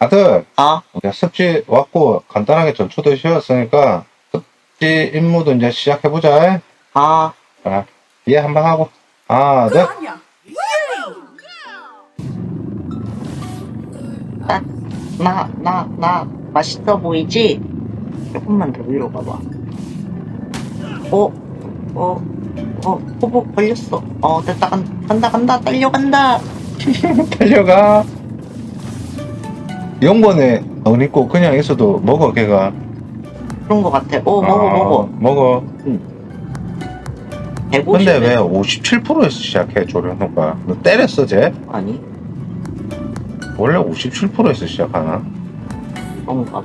아들, 어? 이제 습지 왔고 간단하게 전초도 쉬었으니까 습지 임무도 이제 시작해보자. 어? 자, 이해 한번 하고. 하나, 둘. 나, 나, 나, 나, 맛있어 보이지? 조금만 더 위로 가봐. 어, 어, 어, 호복 걸렸어. 어, 됐다, 간, 간다, 간다, 달려간다. 달려가. 영번에 안 입고 그냥 있어도 먹어, 걔가. 그런 거 같아. 어, 먹어, 아, 먹어. 먹어. 150. 근데 왜 57%에서 시작해, 조련호가? 너 때렸어, 쟤? 아니, 원래 57%에서 시작하나? 그런가.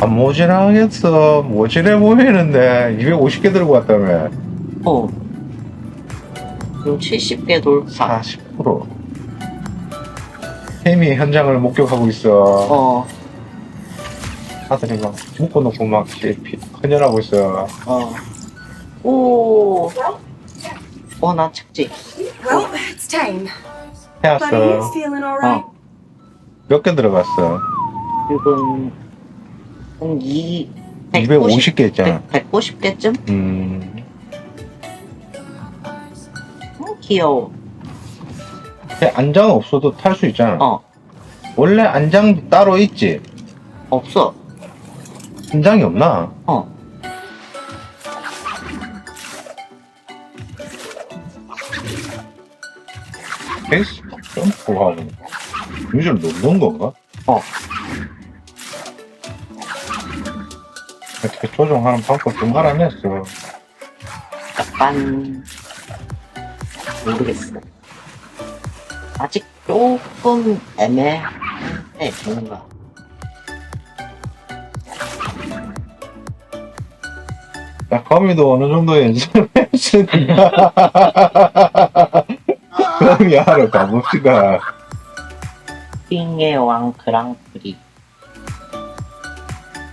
아, 모질하겠어. 모질해 보이는데, 250개 들고 왔다며. 어. 그럼 70개 돌파. 40%. 햄이 현장을 목격하고 있어. 어, 아들이 막 묶어놓고 막 피- 헌혈하고 있어. 어. 오. 어, 나 착지. Well, it's tame. 해왔어. 어. 몇 개 들어갔어? 지금, 한 2, 250개 있잖아. 150개쯤? 음, 어, 귀여워. 걔 안장 없어도 탈 수 있잖아. 어, 원래 안장 따로 있지? 없어. 안장이 없나? 어. 베이스 점프하고 유저를 놓는 건가? 어. 어떻게 조정하는 방법 좀 알아냈어. 약간, 모르겠어. 아직 조금 애매해, 뭔가. 나 거미도 어느 정도 연습을 했으니까. 거미 하러 가봅시다. 핑의 왕 그랑프리.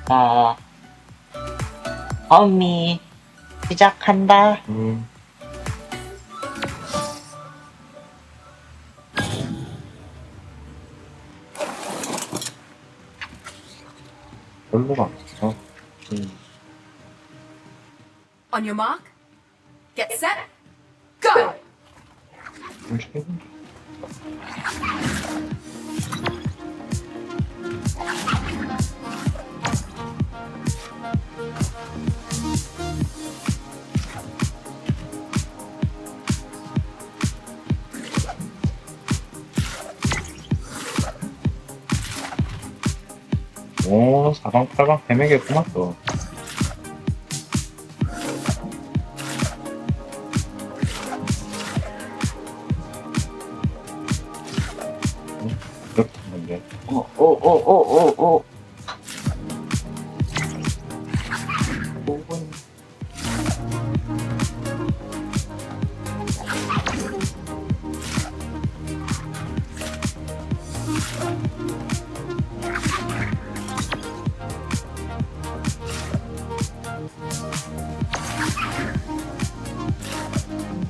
자, 어미, 시작한다. 음. 별로 가. 어? 음. On your mark. Get set. Go! 오, 사방팔방 헤매겠구만, 또. 어, 어, 어, 어, 어, 어.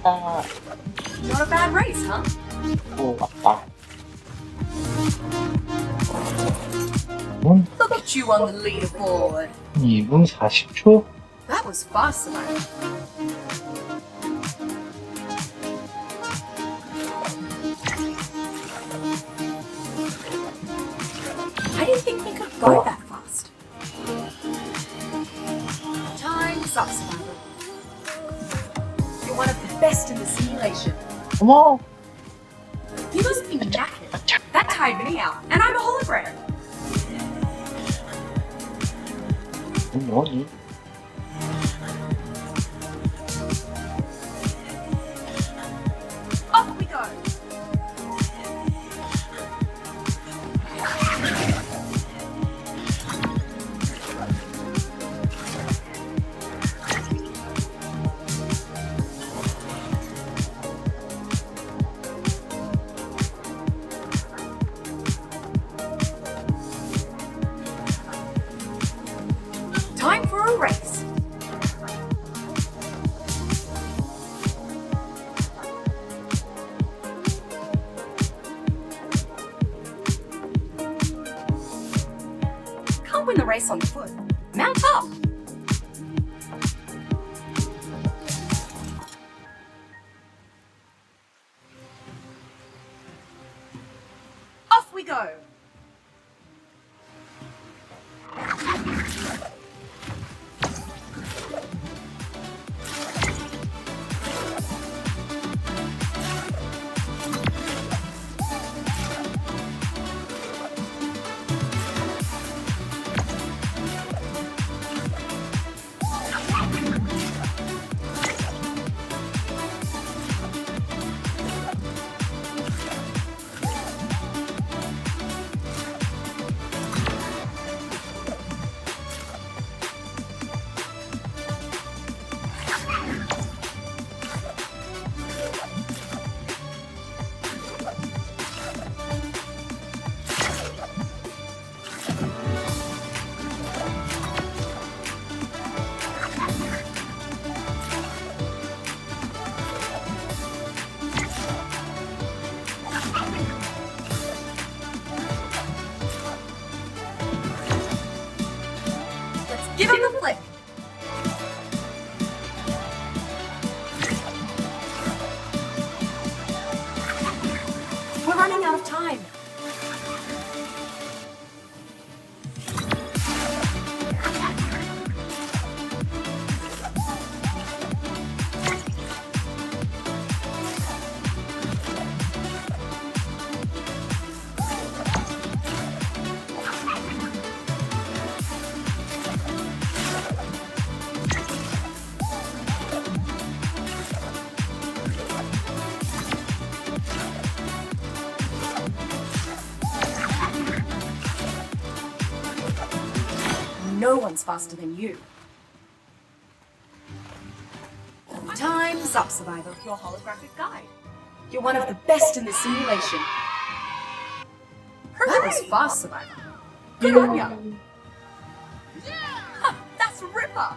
Bata. Not a bad race, huh? Oh, bata. Look at you on the leaderboard. 2분 40초? That was fast tonight. I didn't think we could go that 어머! You must be knackered. That tired me out, and I'm a hologram. 뭐니? Win the race on foot. Mount up. Off we go. Running out of time. No one's faster than you. Time's up, Survivor. Your holographic guide. You're one of the best in the simulation. That was fast, Survivor. Good on ya. Ha, that's Ripper.